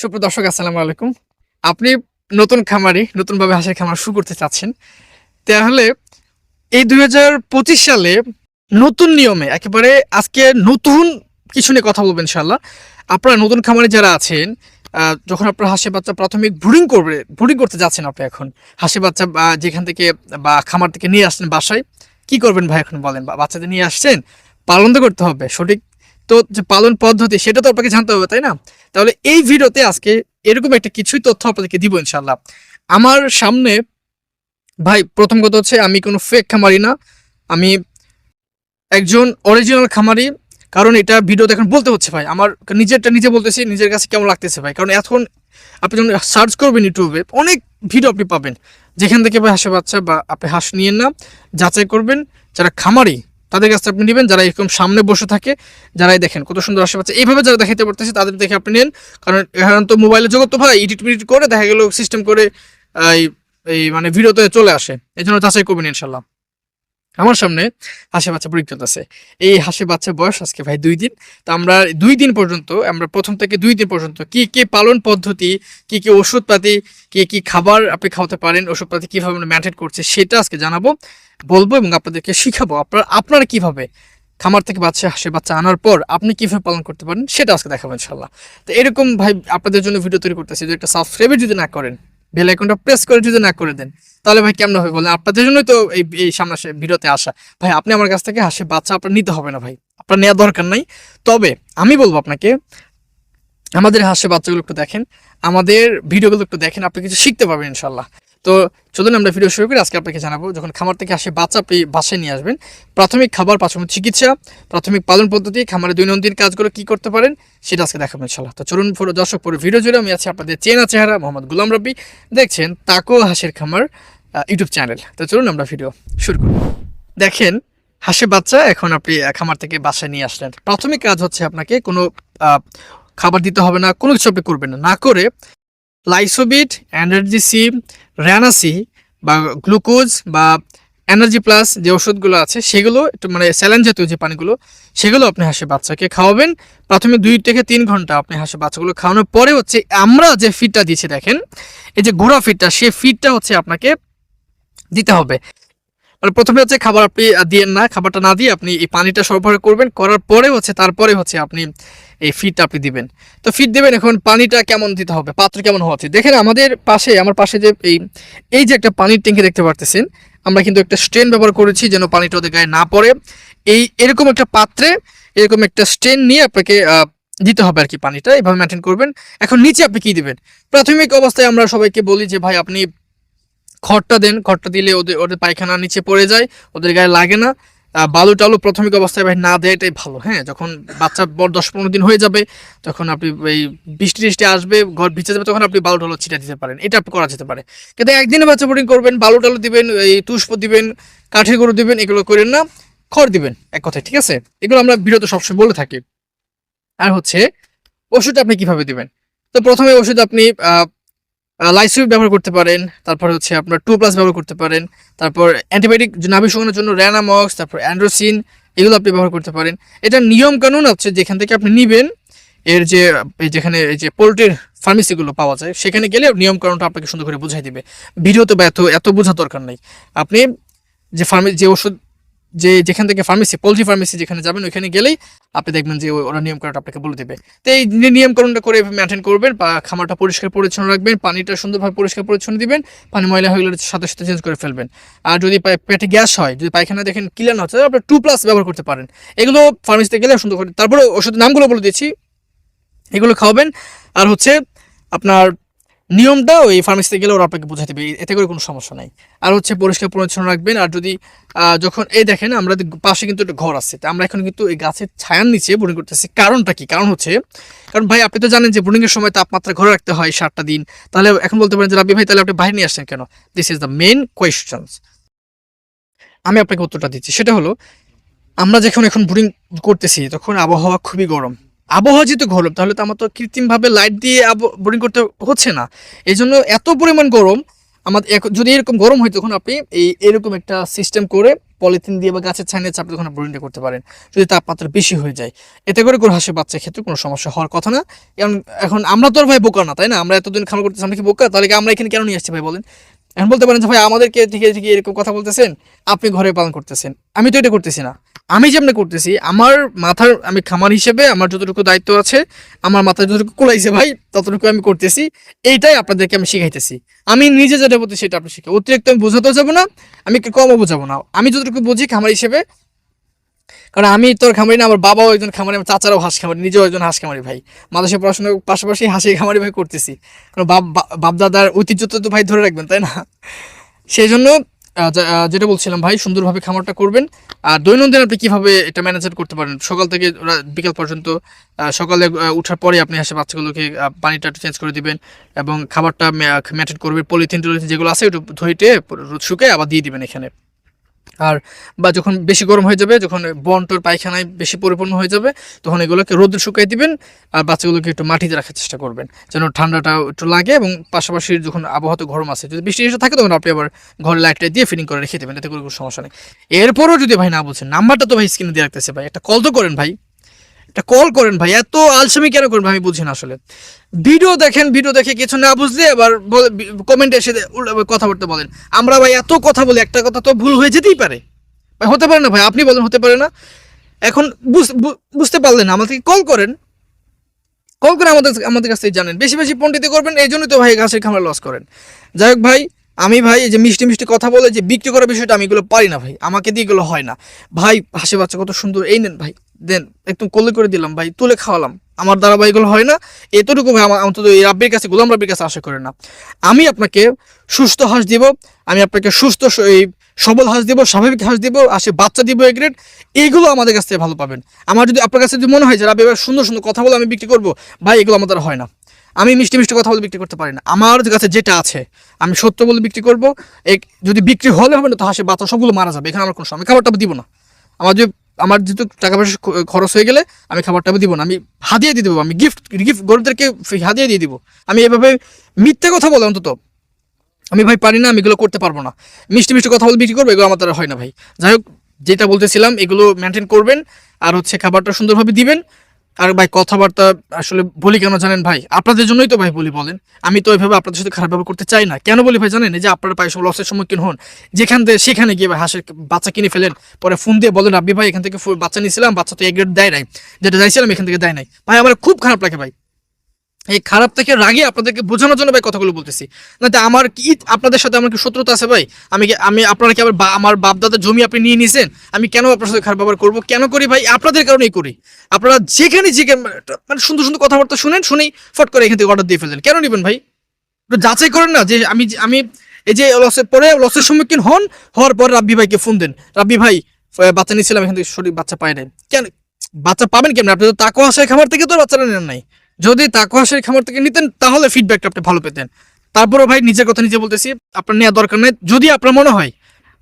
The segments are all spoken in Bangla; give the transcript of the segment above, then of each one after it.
সুপ্রিয় দর্শক, আসসালামু আলাইকুম। আপনি নতুন খামারি, নতুনভাবে হাঁসের খামার শুরু করতে চাচ্ছেন, তাহলে এই দু হাজার পঁচিশ সালে নতুন নিয়মে, একেবারে আজকে নতুন কিছু নিয়ে কথা বলবেন ইনশাল্লাহ আপনারা নতুন খামারি যারা আছেন যখন আপনার হাঁসের বাচ্চা প্রাথমিক ব্রুডিং করবে, ব্রুডিং করতে যাচ্ছেন আপনি এখন, হাঁসের বাচ্চা যেখান থেকে, বা খামার থেকে নিয়ে আসছেন বাসায়, কি করবেন ভাই এখন বলেন? বা বাচ্চাদের নিয়ে আসছেন, পালন তো করতে হবে, সঠিক তো যে পালন পদ্ধতি, সেটা তো আপনাকে জানতে হবে, তাই না? তাহলে এই ভিডিওতে আজকে এরকম একটা কিছুই তথ্য আপনাদেরকে দিব ইনশাল্লাহ আমার সামনে ভাই, প্রথম কথা হচ্ছে আমি কোনো ফেক খামারি না। আমি একজন অরিজিনাল খামারি, কারণ এটা ভিডিওতে এখন বলতে হচ্ছে ভাই। আমার নিজেরটা নিজে বলতেছি, নিজের কাছে কেমন লাগতেছে ভাই? কারণ এখন আপনি যখন সার্চ করবেন ইউটিউবে, অনেক ভিডিও আপনি পাবেন। যেখান থেকে ভাই হাসে বাচ্চা বা আপনি হাঁস নিয়েন না, যাচাই করবেন যারা খামারি তাদের কাছে আপনি নেবেন, যারা এরকম সামনে বসে থাকে, যারাই দেখেন কত সুন্দর পাচ্ছে এইভাবে যারা দেখাতে পারতেছে, তাদের দেখে আপনি নেন। কারণ এখন তো মোবাইলের জগৎ তো ভাই ইডিট মিডিট করে দেখা গেল সিস্টেম করে এই এই মানে ভিডিওতে চলে আসে। এই জন্য যাচাই করবেন ইনশাল্লাহ। আমার সামনে হাসি বাচ্চা পরীক্ষা আছে এই হাসি বাচ্চা বয়স আজকে ভাই দুই দিন। তো আমরা দুই দিন পর্যন্ত, আমরা প্রথম থেকে দুই দিন পর্যন্ত কি কি পালন পদ্ধতি, কি কি ওষুধপাতি, কি কি খাবার আপনি খাওয়াতে পারেন, ওষুধপাতি কীভাবে মেনটেন করছে সেটা আজকে জানাব, বলব এবং আপনাদেরকে শিখাবো আপনার, আপনারা কীভাবে খামার থেকে বাচ্চা, হাসি বাচ্চা আনার পর আপনি কীভাবে পালন করতে পারেন সেটা আজকে দেখাবো ইনশাল্লাহ তো এরকম ভাই আপনাদের জন্য ভিডিও তৈরি করতেছি, যদি একটা সাবস্ক্রাইবার যদি না করেন বেল আইকনটা প্রেস করে যদি না করে দেন, তাহলে ভাই কেমন হবে বলেন? আপনাদের জন্যই তো এই এই সামনে ভিডিওতে আসা। ভাই, আপনি আমার কাছ থেকে হাসে, বাচ্চা আপনার নিতে হবে না ভাই। আপনার নেওয়া দরকার নাই। তবে আমি বলব আপনাকে, আমাদের হাসে, বাচ্চাগুলো একটু দেখেন। আমাদের ভিডিওগুলো একটু দেখেন, আপনি কিছু শিখতে পারবেন ইনশাল্লাহ তো চলুন আমরা ভিডিও শুরু করি। আজকে আপনাকে জানাব, যখন খামার থেকে আসে বাচ্চা, আপনি বাসায় নিয়ে আসবেন। প্রাথমিক খাবার প্রাথমিক চিকিৎসা, প্রাথমিক পালন পদ্ধতি খামারের দৈনন্দিন কাজগুলো কি করতে পারেন, সেটা আজকে দেখাবো ইনশাল্লাহ তো চলুন, পুরো দর্শক, পুরো ভিডিও জুড়ে আমি আছি আপনাদের চেনা চেহারা মোহাম্মদ গুলাম রব্বি। দেখছেন তাকো হাসির খামার ইউটিউব চ্যানেল তো চলুন আমরা ভিডিও শুরু করি। দেখেন, হাসির বাচ্চা এখন আপনি খামার থেকে বাসায় নিয়ে আসলেন। প্রাথমিক কাজ হচ্ছে আপনাকে কোনো খাবার দিতে হবে না, কোনো কিছু আপনি করবেন না। না করে লাইসোবিট, এনার্জি সি র্যানাসি বা গ্লুকোজ বা এনার্জি প্লাস যে ওষুধগুলো আছে, সেগুলো একটু মানে স্যালাইন জাতীয় যে পানিগুলো, সেগুলো আপনি হাসে বাচ্চাকে খাওয়াবেন। প্রথমে দুই থেকে তিন ঘণ্টা আপনি হাসে বাচ্চাগুলো খাওয়ানোর পরে হচ্ছে আমরা যে ফিডটা দিচ্ছি দেখেন, এই যে ঘোড়া ফিডটা সেই ফিডটা হচ্ছে আপনাকে দিতে হবে। মানে প্রথমে হচ্ছে খাবার আপনি দিয়েন না, খাবারটা না দিয়ে আপনি এই পানিটা সরবরাহ করবেন, করার পরে হচ্ছে, তারপরে হচ্ছে আপনি এই ফিডটা আপনি দিবেন। তো ফিড দেবেন, এখন পানিটা কেমন দিতে হবে? পাত্র কেমন হওয়া উচিত? দেখেন আমাদের পাশে, আমার পাশে যে এই এই যে একটা পানির ট্যাঙ্কি দেখতে পারতেছেন, আমরা কিন্তু একটা স্ট্রেন ব্যবহার করেছি যেন পানিটা ওদের গায়ে না পড়ে। এই, এরকম একটা পাত্রে, এরকম একটা স্ট্রেন নিয়ে আপনাকে দিতে হবে আর কি পানিটা, এইভাবে মেনটেন করবেন। এখন নিচে আপনি কি দিবেন? প্রাথমিক অবস্থায় আমরা সবাইকে বলি যে, ভাই, আপনি খড়টা দেন, খড়টা দিলে ওদের ওদের পায়খানা নিচে পড়ে যায়, ওদের গায়ে লাগে না। বালু টালু প্রাথমিক অবস্থায় ভাই না দেয় এটাই ভালো হ্যাঁ? যখন বাচ্চা বড় দশ পনেরো দিন হয়ে যাবে, তখন আপনি এই বৃষ্টি টিষ্টি আসবে, ঘর ভিজে যাবে, তখন আপনি বালু টালু ছিটা দিতে পারেন। এটা করা যেতে পারে। কিন্তু একদিনে বাচ্চা বোর্ডিং করবেন বালু টালু দিবেন, এই তুষ্প দিবেন, কাঠের গরু দিবেন, এগুলো করেন না, খড় দিবেন, এক কথায়, ঠিক আছে? এগুলো আমরা বিরত সবসময় বলে থাকি। আর হচ্ছে, ওষুধ আপনি কীভাবে দিবেন? তো প্রথমে ওষুধ আপনি লাইসিউট ব্যবহার করতে পারেন, তারপর হচ্ছে আপনার টু প্লাস ব্যবহার করতে পারেন, তারপর অ্যান্টিবায়োটিক নাভি শুকানোর জন্য র্যানামক্স তারপর অ্যান্ড্রোসিন এগুলো আপনি ব্যবহার করতে পারেন। এটা নিয়ম কানুন আছে যেখান থেকে আপনি নিবেন, এর যে যেখানে, এই যে পোলট্রির ফার্মেসিগুলো পাওয়া যায়, সেখানে গেলে নিয়ম কানুনটা আপনাকে সুন্দর করে বুঝাই দিবে। ভিডিওতে বা এত এত বোঝার দরকার নেই। আপনি যে ফার্মে যে ওষুধ যে যেখান থেকে ফার্মেসি পোলট্রি ফার্মেসি যেখানে যাবেন, ওইখানে গেলেই আপনি দেখবেন যে ওরা নিয়মকানুনটা আপনাকে বলে দেবে। তো এই নিয়মকানুনটা করে মেনটেন করবেন বা খামারটা পরিষ্কার পরিচ্ছন্ন রাখবেন, পানিটা সুন্দরভাবে পরিষ্কার পরিচ্ছন্ন দিবেন, পানি ময়লা হয়ে গেলে সাথে সাথে চেঞ্জ করে ফেলবেন। আর যদি পেটে গ্যাস হয়, যদি পায়খানা দেখেন ক্লিয়ার হচ্ছে আপনি টু প্লাস ব্যবহার করতে পারেন। এগুলো ফার্মেসিতে গেলে সুন্দর করে তারপরে ওষুধের নামগুলো বলে দিচ্ছি। এগুলো খাওয়াবেন, আর হচ্ছে আপনার নিয়মটা ওই ফার্মেসিতে গেলে ওরা আপনাকে বোঝাতে দেবে এতে করে কোনো সমস্যা নাই। আর হচ্ছে পরিষ্কার পরিচ্ছন্ন রাখবেন। আর যদি যখন, এই দেখেন আমরা পাশে কিন্তু একটা ঘর আছে। তা আমরা এখন কিন্তু এই গাছের ছায়ার নিচে বোর্ডিং করতেছি। কারণটা কি? কারণ হচ্ছে, কারণ ভাই আপনি তো জানেন যে বোর্ডিং এর সময় তাপমাত্রা ঘরে রাখতে হয় সাতটা দিন। তাহলে এখন বলতে পারেন যে রাবি ভাই, তাহলে আপনি বাইরে নিয়ে আসছেন কেন? This is the main question আমি আপনাকে উত্তরটা দিচ্ছি। সেটা হলো, আমরা যখন এখন বোর্ডিং করতেছি, তখন আবহাওয়া খুবই গরম। আবহাওয়া যেহেতু গরম, তাহলে তো আমার তো কৃত্রিমভাবে লাইট দিয়ে বোর্ডিং করতে হচ্ছে না। এই জন্য এত পরিমাণ গরম আমাদের যদি এরকম গরম হয়, তখন আপনি এই, এরকম একটা সিস্টেম করে পলিথিন দিয়ে বা গাছের ছাইনে চাপে ওখানে ব্রুডিংটা করতে পারেন, যদি তাপমাত্রা বেশি হয়ে যায়। এতে করে কোনো হাঁসের বাচ্চার ক্ষেত্রে কোনো সমস্যা হওয়ার কথা না। কারণ এখন আমরা তো আর ভাই বোকা না, তাই না? আমরা এতদিন খামার করতেছি, আমরা কি বোকা? তাহলে আমরা এখানে কেন নিয়ে আসছি ভাই বলেন? এখন বলতে পারেন যে, ভাই, আমাদেরকে ঠিক ঠিক এরকম কথা বলতেছেন, আপনি ঘরে পালন করতেছেন। আমি তো এটা করতেছি না। আমি যেমন করতেছি, আমার মাথার, আমি খামার হিসেবে আমার যতটুকু দায়িত্ব আছে, আমার মাথায় যতটুকু কোলাইছে ভাই, ততটুকু আমি করতেছি। এইটাই আপনাদেরকে আমি শিখাইতেছি। আমি নিজে যেটা বলতে সেটা আপনি শিখে, অতিরিক্ত আমি বোঝাতেও যাব না, আমি কমও বোঝাবো না। আমি যতটুকু বুঝি খামার হিসেবে, কারণ আমি তোর খামারি না, আমার বাবাও একজন খামারি, আমার চাচারাও হাঁস খামারি, নিজেও একজন হাঁস খামারি ভাই। মাদ্রাসা পড়াশোনার পাশাপাশি হাঁসি খামারি ভাই করতেছি। কারণ বাপ বাপ দাদার ঐতিহ্য তো ভাই ধরে রাখবেন, তাই না? সেই জন্য যেটা বলছিলাম, ভাই, সুন্দরভাবে খামারটা করবেন। আর দৈনন্দিন আপনি কীভাবে এটা ম্যানেজার করতে পারেন? সকাল থেকে বিকাল পর্যন্ত সকালে উঠার পরে আপনি হাসে বাচ্চাগুলোকে পানিটা চেঞ্জ করে দিবেন এবং খাবারটা ম্যাটেড করবেন পলিথিন টলিথিন যেগুলো আছে ওটা ধুইটে রোদ শুকে আবার দিয়ে দিবেন এখানে। আর বা যখন বেশি গরম হয়ে যাবে, যখন বনটোর পায়খানায় বেশি পরিপূর্ণ হয়ে যাবে, তখন এগুলোকে রোদে শুকিয়ে দিবেন আর বাচ্চাগুলোকে একটু মাটিতে রাখার চেষ্টা করবেন যেন ঠান্ডাটা একটু লাগে এবং পাশাপাশি যখন আবহাওয়া তো গরম আছে, যদি বৃষ্টি এসে থাকে তখন আপনি আবার ঘরে লাইটটা দিয়ে ফিটিং করে রেখে দেবেন, এতে করে কোনো সমস্যা নেই। এরপরও যদি ভাই না বলছেন, নাম্বারটা তো ভাই স্ক্রিনে দিয়ে রাখতেছে ভাই, একটা কল তো করেন ভাই। একটা কল করেন ভাই, এত আলসামি কেন করেন ভাই, আমি বুঝি না আসলে। ভিডিও দেখেন ভিডিও দেখে কিছু না বুঝলে আবার কমেন্টে এসে কথাবার্তা বলেন। আমরা ভাই এত কথা বলি, একটা কথা তো ভুল হয়ে যেতেই পারে। ভাই, হতে পারে না ভাই, আপনি বলেন, হতে পারে না। এখন বুঝতে পারলেন আমাদেরকে কল করেন। কল করে আমাদের আমাদের কাছ থেকে জানেন। বেশি বেশি পণ্ডিত করবেন, এই জন্যই তো ভাই গাছের খামার লস করেন। যাই হোক ভাই, আমি ভাই এই যে মিষ্টি মিষ্টি কথা বলে যে বিক্রি করার বিষয়টা আমি এগুলো পারি না ভাই, আমাকে দিয়ে এগুলো হয় না। ভাই হাসি বাচ্চা কত সুন্দর, এই নেন ভাই। দেন একদম কোলে করে দিলাম, ভাই, তুলে খাওয়ালাম। আমার দ্বারা এগুলো হয় না, এতটুকু অন্তত এই রাব্বির কাছে, গোলাম রাব্বির কাছে আশা করে না। আমি আপনাকে সুস্থ হাঁস দিব, আমি আপনাকে সুস্থ এই সবল হাঁস দিব, স্বাভাবিক হাঁস দিব, আর সে বাচ্চা দিব এই গ্রেড এইগুলো আমাদের কাছ থেকে ভালো পাবেন। আমার যদি আপনার কাছে যদি মনে হয় যে, রাব্বি ভাই সুন্দর সুন্দর কথা বলে আমি বিক্রি করব, ভাই, এগুলো আমার দ্বারা হয় না। আমি মিষ্টি মিষ্টি কথা বলে বিক্রি করতে পারি না। আমার কাছে যেটা আছে, আমি সত্য বলে বিক্রি করব। এক যদি বিক্রি হলে হবে না, তো হাসে বাচ্চা সবগুলো মারা যাবে। এখানে আমার কোনো সময় খাবারটা দিব না। আমার যে আমার যেহেতু টাকা পয়সা খরচ হয়ে গেলে আমি খাবারটা দিব না, আমি হাতিয়ে দিয়ে দেবো, আমি গিফট গিফট গরিবদেরকে হাতিয়ে দিয়ে দিব। আমি এভাবে মিথ্যে কথা বলে অন্তত আমি ভাই পারি না, আমি এগুলো করতে পারব না। মিষ্টি মিষ্টি কথা বলে বিক্রি করব, এগুলো আমার দ্বারা হয় না ভাই। যাই হোক, যেটা বলতেছিলাম, এগুলো মেনটেন করবেন, আর হচ্ছে খাবারটা সুন্দরভাবে দিবেন আর ভাই, কথাবার্তা আসলে বলি কেন জানেন ভাই? আপনাদের জন্যই তো ভাই বলি বলেন। আমি তো এভাবে আপনাদের সাথে খারাপ ব্যবহার করতে চাই না। কেন বলি ভাই জানেন? যে আপনারা পায়ে সব লসের সম্মুখীন হন। যেখান থেকে সেখানে গিয়ে ভাই হাঁসের বাচ্চা কিনে ফেলেন। পরে ফোন দিয়ে বলেন, রাব্বি ভাই, এখান থেকে বাচ্চা নিয়েছিলাম, বাচ্চা তো এক গ্রেড দেয় নাই। যেটা চাইছিলাম, এখান থেকে দেয় নাই। ভাই, আমার খুব খারাপ লাগে ভাই। এই খারাপ থেকে রাগে আপনাদেরকে বোঝানোর জন্য ভাই কথাগুলো বলতেছি। না তো আমার কি আপনাদের সাথে আমার কি শত্রুতা আছে ভাই? আমি কি আমি আপনারা কি আবার আমার বাপ দাদার জমি আপনি নিয়ে নিয়েছেন আমি কেন আপনার সাথে খারাপ ব্যবহার করব? কেন করি ভাই? আপনাদের কারণেই করি। আপনারা যেখানে যেখানে মানে সুন্দর সুন্দর কথাবার্তা শুনেন, শুনেই ফট করে এখান থেকে অর্ডার দিয়ে ফেলেন কেন নেবেন ভাই? একটু যাচাই করেন না যে আমি আমি এই যে লসের পরে লসের সম্মুখীন হন, হওয়ার পর রাব্বি ভাইকে ফোন দেন। রাব্বি ভাই বাচ্চা নিয়েছিলাম, এখান থেকে সঠিক বাচ্চা পায় নাই। কেন বাচ্চা পাবেন কেমন? আপনি তো তাকো আসায় খাবার থেকে তো বাচ্চারা নেন নাই। যদি তাকো আসায় খাবার থেকে নিতেন, তাহলে ফিডব্যাকটা আপনি ভালো পেতেন। তারপরে ভাই, নিজের কথা নিজে বলতেছি, আপনার নেওয়া দরকার নেই। যদি আপনার মনে হয়,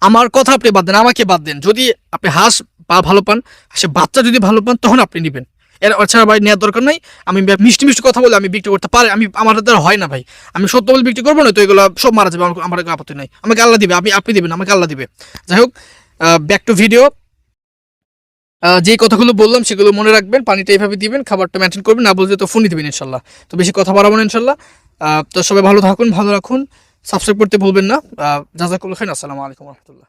আমার কথা আপনি বাদ দেন, আমাকে বাদ দেন, যদি আপনি হাঁস বা ভালো পান, সে বাচ্চা যদি ভালো পান, তখন আপনি নেবেন। এর ছাড়া ভাই নেওয়ার দরকার নাই। আমি মিষ্টি মিষ্টি কথা বলে আমি বিক্রি করতে পারি, আমি, আমার দ্বারা হয় না ভাই। আমি সত্য বলে বিক্রি করব না, তো এগুলো সব মারা যাবে, আমার আমার আপত্তি নাই। আমাকে আল্লাহ দিবে আপনি আপনি দিবেন, আমাকে আল্লাহ দিবে। যাই হোক ব্যাক টু ভিডিও যে কথাগুলো বললাম সেগুলো মনে রাখবেন, পানিটা এইভাবে দিবেন, খাবারটা মেনটেন করবেন, না বলতে তো ফোনই দিবেন ইনশাল্লাহ। তো বেশি কথা বাড়াবো না ইনশাল্লাহ। তো সবাই ভালো থাকুন, ভালো রাখুন সাবস্ক্রাইব করতে ভুলবেন না। জাজাকুল খান আসসালামু আলাইকুম রহমতুল্লাহ।